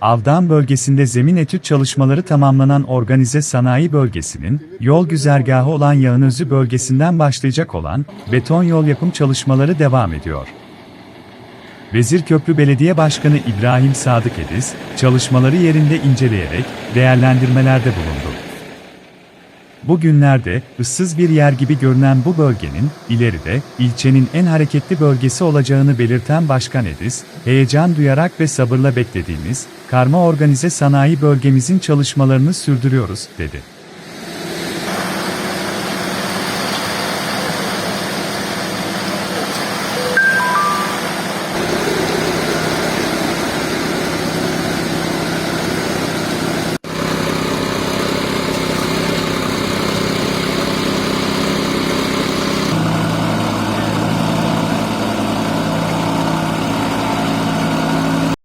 Avdan bölgesinde zemin etüt çalışmaları tamamlanan organize sanayi bölgesinin, yol güzergahı olan Yağınözü bölgesinden başlayacak olan, beton yol yapım çalışmaları devam ediyor. Vezirköprü Belediye Başkanı İbrahim Sadık Ediz, çalışmaları yerinde inceleyerek, değerlendirmelerde bulundu. Bugünlerde, ıssız bir yer gibi görünen bu bölgenin, ileride, ilçenin en hareketli bölgesi olacağını belirten Başkan Ediz, heyecan duyarak ve sabırla beklediğimiz, karma organize sanayi bölgemizin çalışmalarını sürdürüyoruz, dedi.